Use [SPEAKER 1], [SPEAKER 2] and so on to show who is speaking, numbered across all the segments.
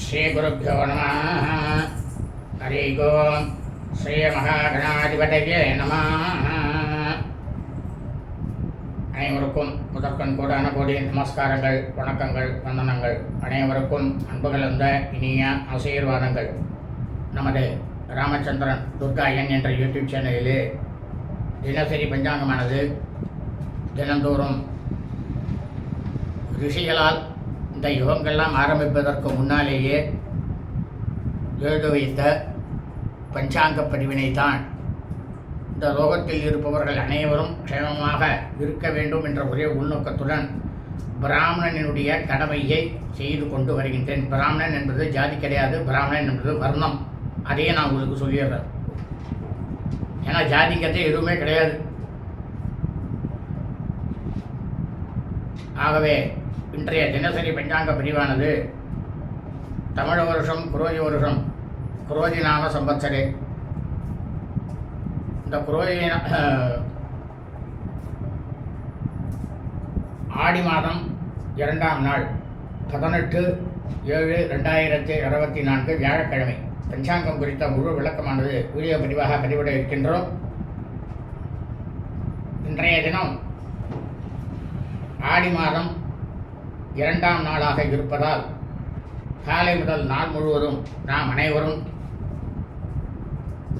[SPEAKER 1] ஸ்ரீகுருப்போ நம. ஹரி ஓம் ஸ்ரீமகாகணாதிபதியே நம. அனைவருக்கும் முதற்கண் கோடான கோடி நமஸ்காரங்கள் வணக்கங்கள் வந்தனங்கள். அனைவருக்கும் அன்பு கலந்த இனிய ஆசீர்வாதங்கள். நமது ராமச்சந்திரன் துர்கா என் என்ற யூடியூப் சேனலிலே தினசரி பஞ்சாங்கமானது. தினந்தோறும் ரிஷிகளால் இந்த யுகங்கள்லாம் ஆரம்பிப்பதற்கு முன்னாலேயே எழுத வைத்த பஞ்சாங்க பதிவினை தான் இந்த லோகத்தில் இருப்பவர்கள் அனைவரும் க்ஷேமமாக இருக்க வேண்டும் என்ற ஒரே உள்நோக்கத்துடன் பிராமணனினுடைய கடமையை செய்து கொண்டு வருகின்றேன். பிராமணன் என்பது ஜாதி கிடையாது பிராமணன் என்பது வர்ணம். அதையே நான் உங்களுக்கு சொல்லிடுறேன். ஏன்னா ஜாதிங்கிறது எதுவுமே கிடையாது. ஆகவே இன்றைய தினசரி பஞ்சாங்க பிரிவானது தமிழ் வருஷம் குரோஜி வருஷம் குரோஜி நாம சம்பத்சரே. இந்த குரோஜி ஆடி மாதம் இரண்டாம் நாள் பதினெட்டு ஏழு ரெண்டாயிரத்தி இருபத்தி நான்கு வியாழக்கிழமை. பஞ்சாங்கம் குறித்த முழு விளக்கமானது வீடியோ பதிவாக பதிவிட இருக்கின்றோம். இன்றைய தினம் ஆடி மாதம் இரண்டாம் நாளாக இருப்பதால் காலை முதல் நாள் முழுவதும் நாம் அனைவரும்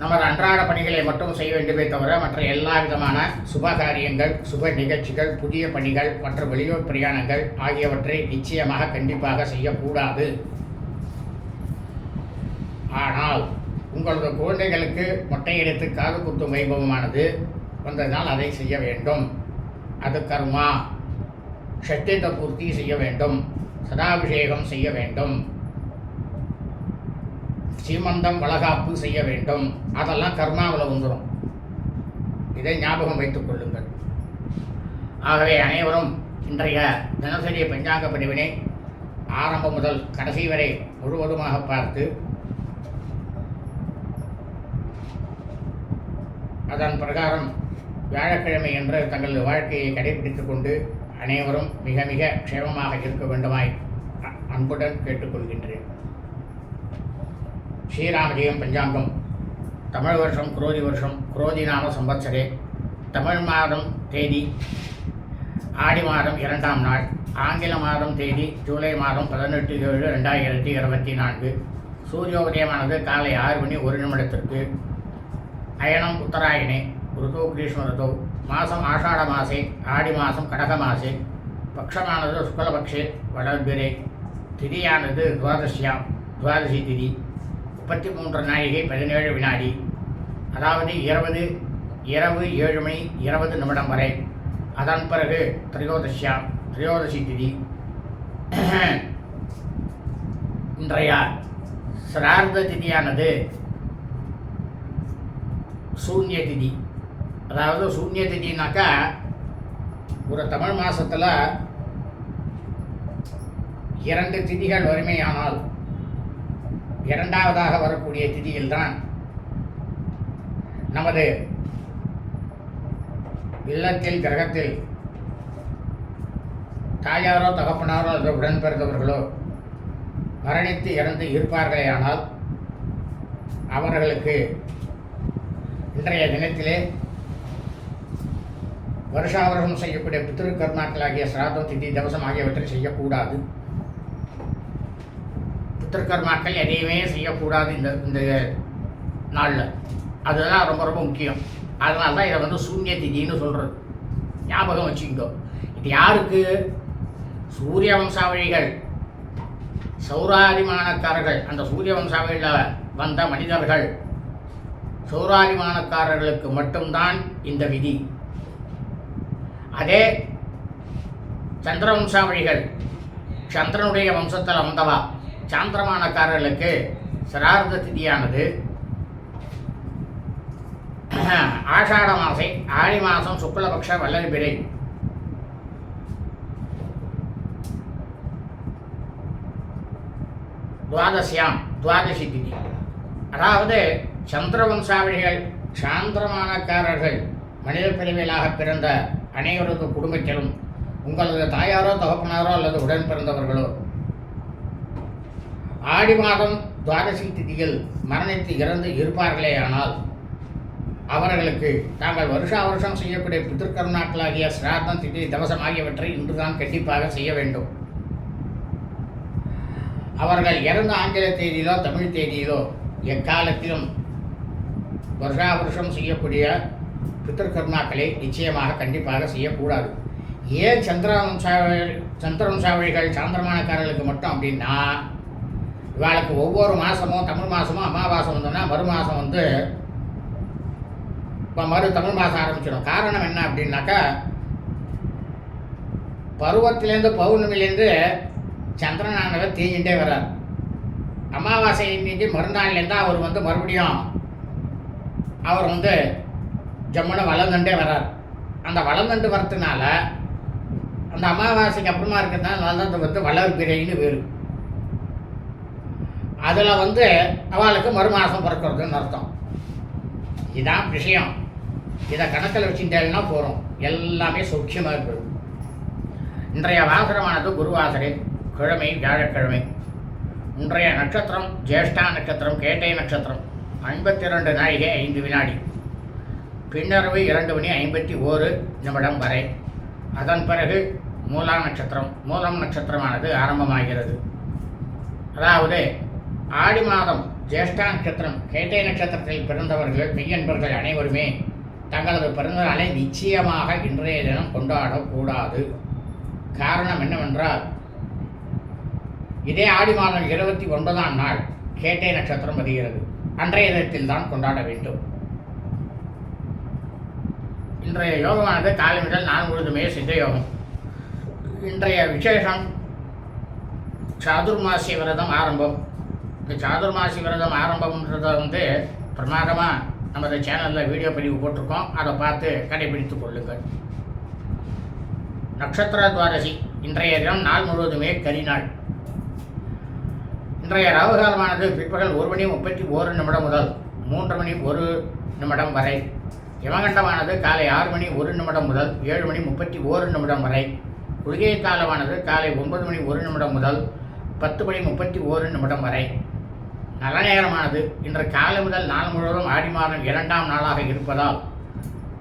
[SPEAKER 1] நமது அன்றாட பணிகளை மட்டும் செய்ய வேண்டுமே தவிர மற்ற எல்லா விதமான சுப காரியங்கள் சுப நிகழ்ச்சிகள் புதிய பணிகள் மற்றும் வெளியூர் பிரயாணங்கள் ஆகியவற்றை நிச்சயமாக கண்டிப்பாக செய்யக்கூடாது. ஆனால் உங்களது குழந்தைகளுக்கு மொட்டையெடுத்து காது குத்தும் வைபவமானது வந்ததால் அதை செய்ய வேண்டும். அது கர்மா. ஷட்டித்த பூர்த்தி செய்ய வேண்டும். சதாபிஷேகம் செய்ய வேண்டும். சீமந்தம் வளகாப்பு செய்ய வேண்டும். அதெல்லாம் கர்மாவில் வந்துடும் இதை ஞாபகம் வைத்துக் கொள்ளுங்கள். ஆகவே அனைவரும் இன்றைய தினசரி பஞ்சாங்க பதிவினை ஆரம்பம் முதல் கடைசி வரை முழுவதுமாக பார்த்து அதன் பிரகாரம் வியாழக்கிழமை என்று தங்கள் வாழ்க்கையை கடைபிடித்துக் கொண்டு அனைவரும் மிக மிக க்ஷேமமாக இருக்க வேண்டுமாய் அன்புடன் கேட்டுக்கொள்கின்றேன். ஸ்ரீராமஜெயம் பஞ்சாங்கம். தமிழ் வருஷம் குரோதி வருஷம் குரோதி நாம சம்பத்சரே தமிழ் மாதம் தேதி ஆடி மாதம் இரண்டாம் நாள் ஆங்கில மாதம் தேதி ஜூலை மாதம் பதினெட்டு ஏழு ரெண்டாயிரத்தி இருபத்தி நான்கு. சூரிய உதயமானது காலை ஆறு மணி ஒரு நிமிடத்திற்கு. அயனம் உத்தராயணே ருதோ கிரீஷ்ம ருதோ மாதம் ஆஷாட மாசே ஆடி மாதம் கடக மாசே பக்ஷமானது சுக்லபக்ஷே வளர்பிரை திதியானது துவாதசியாம் துவாதசி திதி முப்பத்தி மூன்று நாழிகை பதினேழு வினாடி அதாவது இருபது இரவு ஏழு மணி இருபது நிமிடம் வரை. அதன் பிறகு திரையோதசியாம் திரையோதசி திதி. இன்றைய சிரார்த்த திதியானது சூன்ய திதி. அதாவது சூன்ய திதினாக்கா ஒரு தமிழ் மாதத்தில் இரண்டு திதிகள் வறுமையானால் இரண்டாவதாக வரக்கூடிய திதியில்தான் நமது இல்லத்தில் கிரகத்தில் தாயாரோ தகப்பனாரோ அல்லது உடன் பிறந்தவர்களோ மரணித்து இறந்து இருப்பார்களேயானால் அவர்களுக்கு இன்றைய தினத்திலே வருஷா வருஷம் செய்யக்கூடிய பித்ரு கர்மாக்களாகிய சிராதம் திதி தவசம் ஆகியவற்றை செய்யக்கூடாது. பித்திருக்கர்மாக்கள் எதையுமே செய்யக்கூடாது இந்த இந்த நாளில். அதுதான் ரொம்ப ரொம்ப முக்கியம். அதனால தான் இதை வந்து சூன்ய திதின்னு சொல்கிறது ஞாபகம் வச்சுக்கோ இது யாருக்கு? சூரிய வம்சாவழிகள் சௌராதிமானக்காரர்கள். அந்த சூரிய வம்சாவளியில் வந்த மனிதர்கள். சௌராதிமானக்காரர்களுக்கு மட்டும்தான் இந்த விதி. அதே சந்திரவம்சாவழிகள் சந்திரனுடைய வம்சத்தில் வந்தவா சாந்திரமானக்காரர்களுக்கு சிரார்த்த திதியானது. ஆஷாட மாசை ஆடி மாதம் சுக்லபக்ஷ வல்லரிபிரை துவாதசியாம் துவாதசி திதி. அதாவது சந்திரவம்சாவளிகள் சாந்திரமானக்காரர்கள் மனித பிரிவிலாக பிறந்த அனைவரது குடும்பத்திலும் உங்களது தாயாரோ தகப்பனாரோ அல்லது உடன் பிறந்தவர்களோ ஆடி மாதம் துவாதசி திதியில் மரணித்து இறந்து இருப்பார்களே ஆனால் அவர்களுக்கு தாங்கள் வருஷா வருஷம் செய்யக்கூடிய பித்திருக்கருணாக்களாகிய சிராதம் திதி தவசம் ஆகியவற்றை இன்றுதான் கண்டிப்பாக செய்ய வேண்டும். அவர்கள் இறந்த ஆங்கில தேதியிலோ தமிழ் தேதியிலோ எக்காலத்திலும் வருஷா வருஷம் செய்யக்கூடிய பித்திருக்கருணாக்களை நிச்சயமாக கண்டிப்பாக செய்யக்கூடாது. ஏன் சந்திரவம்சாவளி சந்திரவம்சாவளிகள் சாந்திரமானக்காரர்களுக்கு மட்டும் அப்படின்னா இவாளுக்கு ஒவ்வொரு மாதமும் தமிழ் மாதமும் அமாவாசை வந்தோன்னா மறு மாதம் வந்து இப்போ மறு தமிழ் மாதம் ஆரம்பிச்சிடும். காரணம் என்ன அப்படின்னாக்கா பருவத்திலேருந்து பௌர்ணமிலேருந்து சந்திரனானவர் தீஞ்சிட்டே வர்றார். அமாவாசை இன்னைக்கு மறுநாள்லேருந்து அவர் வந்து மறுபடியும் அவர் வந்து ஜம்முன்னு வளர்ந்துட்டே வர்றார் அந்த வளர்ந்துட்டு வரதுனால அந்த அமாவாசைக்கு அப்புறமா இருக்கிறதுனால அது வந்து வளர்பிறைன்னு வேறு. அதில் வந்து அவளுக்கு மறு மாதம் பிறக்கிறதுன்னு அர்த்தம். இதான் விஷயம். இதை கணக்கில் வச்சுட்டேன்னா போகிறோம் எல்லாமே சௌக்கியமாக இருக்குது. இன்றைய வாசரமானது குருவாசரை கிழமை வியாழக்கிழமை. இன்றைய நட்சத்திரம் ஜேஷ்டா நட்சத்திரம் கேட்டை நட்சத்திரம். ஐம்பத்தி ரெண்டு நாழிகை ஐந்து வினாடி. பின்னரவு இரண்டு மணி ஐம்பத்தி ஓரு நிமிடம் வரை. அதன் பிறகு மூலா நட்சத்திரம் மூலம் நட்சத்திரமானது ஆரம்பமாகிறது. அதாவது ஆடி மாதம் ஜேஷ்டா நட்சத்திரம் கேட்டை நட்சத்திரத்தில் பிறந்தவர்கள் மெய்யன்பர்கள் அனைவருமே தங்களது பிறந்த நாளை நிச்சயமாக இன்றைய தினம் கொண்டாடக்கூடாது. காரணம் என்னவென்றால் இதே ஆடி மாதம் இருபத்தி ஒன்பதாம் நாள் கேட்டை நட்சத்திரம் வருகிறது அன்றைய தினத்தில் தான் கொண்டாட வேண்டும். இன்றைய யோகமானது காலை முதல் நாள் முழுதுமே சித்த யோகம் இன்றைய விசேஷம் சாதுர்மாசி விரதம் ஆரம்பம். இந்த சாதுர்மாசி விரதம் ஆரம்பம்ன்றத வந்து பிரமாதமாக நமது சேனலில் வீடியோ பதிவு போட்டிருக்கோம். அதை பார்த்து கடைபிடித்து கொள்ளுங்கள். நட்சத்திர துவாரசி இன்றைய தினம் நாள் முழுவதுமே கரிநாள் இன்றைய ராகுகாலமானது பிற்பகல் ஒரு மணி முப்பத்தி ஓரு நிமிடம் முதல் மூன்று மணி ஒரு நிமிடம் வரை. யமகண்டமானது காலை ஆறு மணி ஒரு நிமிடம் முதல் ஏழு மணி முப்பத்தி ஓரு நிமிடம் வரை. குளிகை காலமானது காலை ஒன்பது மணி ஒரு நிமிடம் முதல் பத்து மணி முப்பத்தி ஓரு நிமிடம் வரை. நல்ல நேரமானது. இன்று காலை முதல் நாள் முழுவதும் ஆடி மாதம் இரண்டாம் நாளாக இருப்பதால்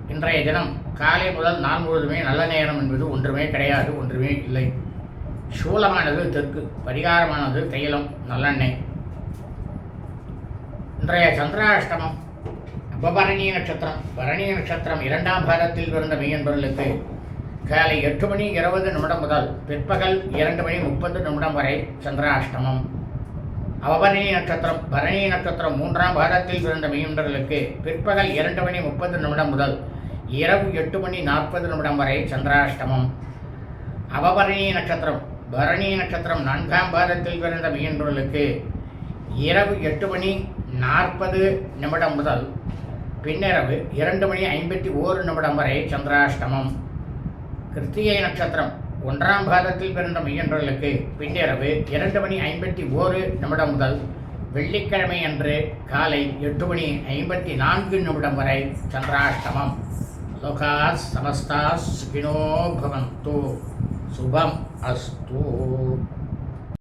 [SPEAKER 1] இன்றைய தினம் காலை முதல் நாள் முழுவதுமே நல்ல நேரம் என்பது ஒன்றுமே கிடையாது ஒன்றுமே இல்லை. சூலமானது தெற்கு பரிகாரமானது தைலம் நல்லெண்ணெய். இன்றைய சந்திராஷ்டமம் அபபரணி நட்சத்திரம். பரணி நட்சத்திரம் இரண்டாம் பாகத்தில் பிறந்த மெய்யன்பர்களுக்கு காலை எட்டு மணி இருபது நிமிடம் முதல் பிற்பகல் இரண்டு மணி முப்பது நிமிடம் வரை சந்திராஷ்டமம். அவபரணி நட்சத்திரம் பரணி நட்சத்திரம் மூன்றாம் பாகத்தில் பிறந்த மெய்யன்பர்களுக்கு பிற்பகல் இரண்டு மணி முப்பது நிமிடம் முதல் இரவு எட்டு மணி நாற்பது நிமிடம் வரை சந்திராஷ்டமம். அவபரணி நட்சத்திரம் பரணி நட்சத்திரம் நான்காம் பாதத்தில் பிறந்த மெய்யன்பர்களுக்கு இரவு எட்டு மணி நாற்பது நிமிடம் முதல் பின்னிரவு இரண்டு மணி ஐம்பத்தி ஓரு நிமிடம் வரை சந்திராஷ்டமம். கிருத்திகை நட்சத்திரம் ஒன்றாம் பாதத்தில் பிறந்த மெய்யன்றர்களுக்கு பின்னிரவு இரண்டு மணி ஐம்பத்தி ஓரு நிமிடம் முதல் வெள்ளிக்கிழமை அன்று காலை எட்டு மணி ஐம்பத்தி நான்கு நிமிடம் வரை சந்திராஷ்டமம். லோகா சமஸ்தா சுகினோ பவந்து. சுபம் அஸ்து.